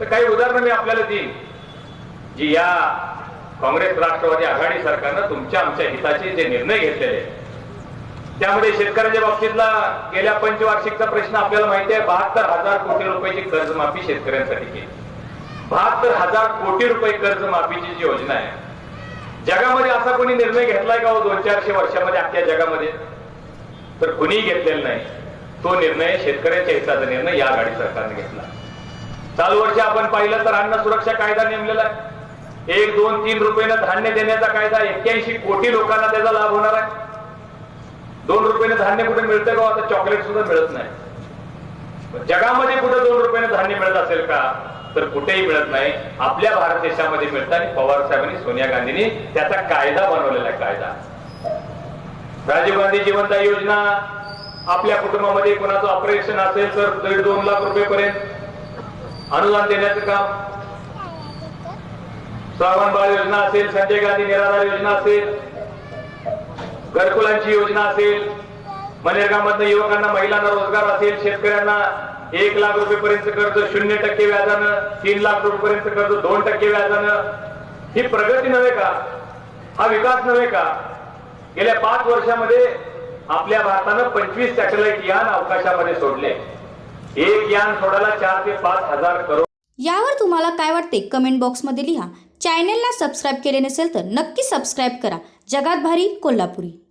तर काही उदाहरणं मी आपल्याला देईन जी या काँग्रेस राष्ट्रवादी आघाडी सरकारनं तुमच्या आमच्या हिताचे जे निर्णय घेतलेले त्यामध्ये शेतकऱ्यांच्या बाबतीतला गेल्या पंचवार्षिकचा प्रश्न आपल्याला माहिती आहे बहात्तर हजार कोटी रुपयाची कर्जमाफी शेतकऱ्यांसाठी केली. बहात्तर हजार कोटी रुपये कर्जमाफीची जी योजना आहे जगामध्ये असा कोणी निर्णय घेतलाय का हो दोन चारशे वर्षामध्ये अख्ख्या जगामध्ये? तर कुणीही घेतलेला नाही. तो निर्णय शेतकऱ्याच्या हिताचा निर्णय या आघाडी सरकारने घेतला. चालू वर्षी आपण पाहिलं तर अन्न सुरक्षा कायदा नेमलेला आहे. एक दोन तीन रुपयानं धान्य देण्याचा कायदा एक्क्याऐंशी कोटी लोकांना त्याचा लाभ होणार आहे. दोन रुपयाने धान्य कुठे मिळतं का? आता चॉकलेट सुद्धा मिळत नाही. जगामध्ये कुठे दोन रुपयाने धान्य मिळत असेल का? तर कुठेही मिळत नाही. आपल्या भारत देशामध्ये मिळतं आणि पवार साहेबांनी सोनिया गांधींनी त्याचा कायदा बनवलेला आहे कायदा. राजीव गांधी जीवनदायी योजना आपल्या कुटुंबामध्ये कोणाचं ऑपरेशन असेल तर दीड दोन लाख रुपये पर्यंत अनुदान देण्याचं काम. श्रावण बाळ योजना असेल संजय गांधी निराधार योजना असेल घरकुलांची योजना असेल मनरेगामधनं युवकांना महिलांना रोजगार असेल शेतकऱ्यांना एक लाख रुपये पर्यंत कर्ज शून्य टक्के व्याजानं तीन लाख रुपयेपर्यंत कर्ज दोन टक्के व्याजानं. ही प्रगती नव्हे का? हा विकास नव्हे का? गेल्या पाच वर्षामध्ये आपल्या भारतानं पंचवीस सॅटेलाइट यान अवकाशामध्ये सोडले. एक यान सोडायला चार ते पाच हजार करोड. यावर तुम्हाला काय वाटते? कमेंट बॉक्समध्ये लिहा. चॅनेलला सबस्क्राईब केले नसेल तर नक्की सबस्क्राईब करा. जगात भारी कोल्हापुरी.